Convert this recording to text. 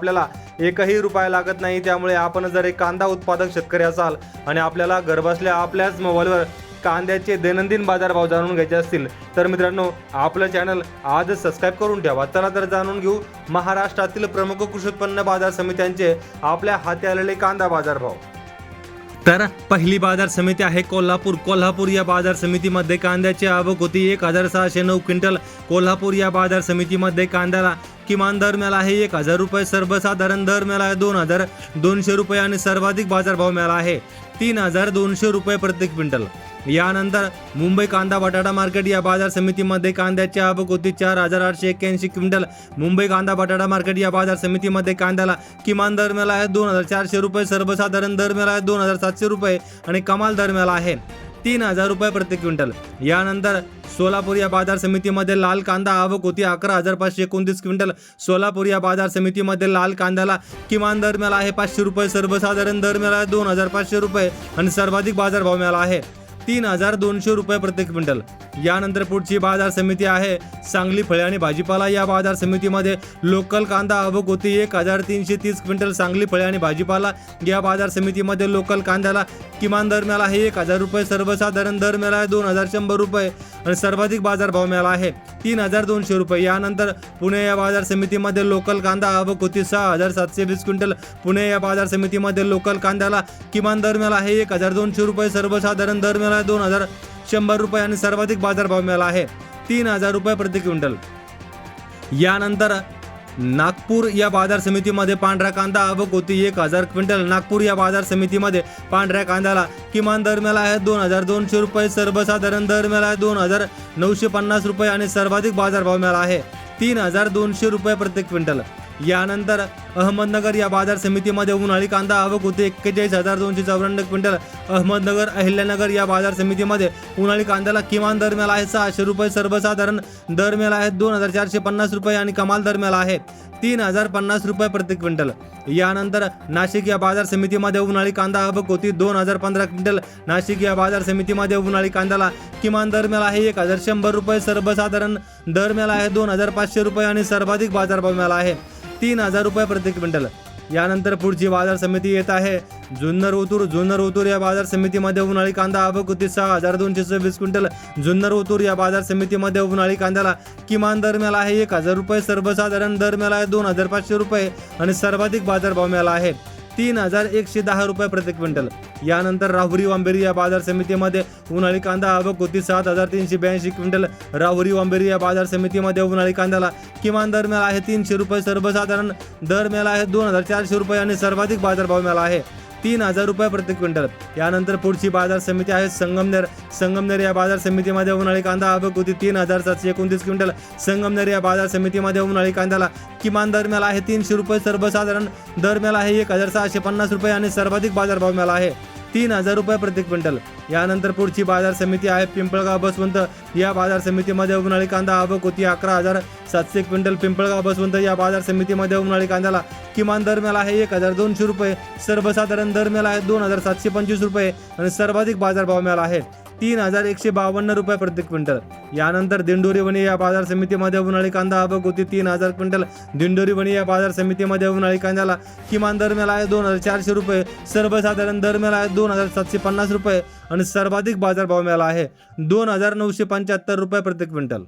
आपल्याला एकही रुपया लागत नाही. त्यामुळे आपण जर एक कांदा उत्पादक शेतकरी असाल आणि आपल्याला घरबसल्या आपल्याच मोबाईलवर कांद्याचे दैनंदिन बाजारभाव जाणून घ्यायचे असतील तर मित्रांनो आपलं चॅनल आजच सबस्क्राईब करून ठेवा. चला तर जाणून घेऊ महाराष्ट्रातील प्रमुख कृषी उत्पन्न बाजार समित्यांचे आपल्या हाती आलेले कांदा बाजारभाव. तर पहिली बाजार समिती आहे कोल्हापूर. कोल्हापूर या बाजार समितीमध्ये कांद्याची आवक होती एक हजार सहाशे नऊ क्विंटल. कोल्हापूर या बाजार समितीमध्ये कांद्याला किमान दर मिळाला आहे एक हजार रुपये सर्वसाधारण दर मिळाला आहे दोन हजार दोनशे रुपये आणि सर्वाधिक बाजारभाव मिळाला आहे तीन हजार दोनशे रुपये प्रति क्विंटल. यानंतर मुंबई कांदा बटाटा मार्केट या बाजार समितीमध्ये कांद्याची आवक होती चार हजार आठशे एक्क्याऐंशी क्विंटल. मुंबई कांदा बटाटा मार्केट या बाजार समितीमध्ये कांद्याला किमान दर मिळाला आहे दोन हजार चारशे रुपये सर्वसाधारण दर मिळाला आहे दोन हजार सातशे रुपये आणि कमाल दर मिळाला आहे. तीन हजार रुपये प्रति क्विंटल. यानंतर सोलापूर या बाजार समितीमध्ये लाल कांदा आवक होती अकरा हजार पाचशे एकोणतीस क्विंटल. सोलापूर या बाजार समितीमध्ये लाल कांद्याला किमान दर मिळाला आहे पाचशे रुपये सर्वसाधारण दर मिळाला आहे दोन हजार पाचशे रुपये आणि सर्वाधिक बाजारभाव मिळाला आहे. तीन हजार दोनशे रुपये प्रति क्विंटल. यानंतर पुढची बाजार समिती आहे. सांगली फळे आणि भाजीपाला या बाजार समितीमध्ये लोकल कांदा आवक होती एक हजार तीनशे तीस क्विंटल सांगली फळे आणि भाजीपाला या बाजार समितीमध्ये लोकल कांद्याला किमान दर मिळाला आहे. एक हजार रुपये सर्वसाधारण दर मिळाला आहे. दोन हजार शंभर रुपये आणि सर्वाधिक बाजारभाव मिळाला आहे. तीन हजार दोनशे रुपये. यानंतर पुणे या बाजार समितीमध्ये लोकल कांदा आवक होती सहा हजार सातशे वीस क्विंटल. पुणे या बाजार समितीमध्ये लोकल कांद्याला किमान दर मिळाला आहे. एक हजार दोनशे रुपये सर्वसाधारण दर मिळाला आहे दोन हजार शंभर रुपये आणि सर्वाधिक बाजारभाव मिळाला आहे. तीन हजार रुपये प्रति क्विंटल. यानंतर नागपूर या बाजार समितीमध्ये पांढरा कांदा व होती एक हजार क्विंटल. नागपूर या बाजार समितीमध्ये पांढऱ्या कांद्याला किमान दर मिळाला आहे दोन हजार दोनशे रुपये सर्वसाधारण दर मिळाला आहे दोन हजार नऊशे पन्नास रुपये आणि सर्वाधिक बाजारभाव मिळाला आहे. तीन हजार दोनशे रुपये प्रत्येक क्विंटल. यानंतर अहमदनगर या बाजार समितीमध्ये उन्हाळी कांदा आवक होती. एक्केचाळीस हजार दोनशे चौऱ्याण्णव क्विंटल अहमदनगर अहिल्यानगर या बाजार समितीमध्ये उन्हाळी कांद्याला किमान दर मिळाला आहे सहाशे रुपये सर्वसाधारण दर मिळाला आहे दोन हजार चारशे पन्नास रुपये आणि कमाल दर मिळाला आहे तीन हजार पन्नास रुपये प्रति क्विंटल. यानंतर नाशिक या बाजार समितीमध्ये उन्हाळी कांदा आवक होती दोन हजार पंधरा क्विंटल. नाशिक या बाजार समितीमध्ये उन्हाळी कांद्याला किमान दर मिळाला आहे एक हजार शंभर रुपये सर्वसाधारण दर मिळाला आहे दोन हजार पाचशे रुपये आणि सर्वाधिक बाजारभाव मिळाला आहे. तीन हजार रुपये प्रति क्विंटल. यानंतर पुढची बाजार समिती येत आहे. जुन्नर ओतूर जुन्नर ओतूर या बाजार समितीमध्ये उन्हाळी कांदा आवक सहा हजार दोनशे सव्वीस क्विंटल. जुन्नर ओतूर या बाजार समितीमध्ये उन्हाळी कांद्याला किमान दर मिळाला आहे एक हजार रुपये. सर्वसाधारण दर मिळाला आहे दोन हजार पाचशे रुपये. आणि सर्वाधिक बाजारभाव मिळाला आहे. तीन हजार एकशे दहा रुपये प्रति क्विंटल. यानंतर राहुरी वांबेरी या बाजार समितीमध्ये उन्हाळी कांदा आवक होती सात हजार तीनशे ब्याऐंशी क्विंटल. राहुरी वांबेरी या बाजार समितीमध्ये उन्हाळी कांद्याला किमान दर मिळाला आहे तीनशे रुपये. सर्वसाधारण दर मिळाला आहे दोन हजार चारशे रुपये आणि सर्वाधिक बाजारभाव मिळाला आहे. तीन हजार रुपये प्रति क्विंटल. यानंतर पुढची बाजार समिती आहे संगमनेर. संगमनेर या बाजार समितीमध्ये उन्हाळी कांदा आवक होती तीन हजार सातशे एकोणतीस क्विंटल. संगमनेर या बाजार समितीमध्ये उन्हाळी कांद्याला किमान दर मिळाला आहे तीनशे रुपये सर्वसाधारण. दर मिळाला आहे एक हजार सहाशे पन्नास रुपये आणि सर्वाधिक बाजारभाव मिळाला आहे. तीन हजार रुपये प्रति क्विंटल. यानंतर पुढची बाजार समिती आहे पिंपळगाव बसवंत. या बाजार समितीमध्ये उन्हाळी कांदा आवक होती अकरा हजार सातशे क्विंटल. पिंपळगाव बसवंत या बाजार समितीमध्ये उन्हाळी कांद्याला किमान दर आहे एक हजार दोनशे रुपये. सर्वसाधारण दर आहे दोन हजार सातशे पंचवीस रुपये. आणि सर्वाधिक बाजारभाव मिळाला आहे. तीन हजार एकशे बावन्न रुपये प्रति क्विंटल. यानंतर दिंडोरी वणी या बाजार समितीमध्ये उन्हाळी कांदा आवक होती तीन हजार क्विंटल. दिंडोरी वणी या बाजार समितीमध्ये उन्हाळी कांद्याला किमान दर आहे दोन हजार चारशे रुपये. सर्वसाधारण दर आहे दोन हजार सातशे पन्नास रुपये. आणि सर्वाधिक बाजारभाव मिळाला आहे दोन हजार नऊशे पंच्याहत्तर रुपये प्रति क्विंटल.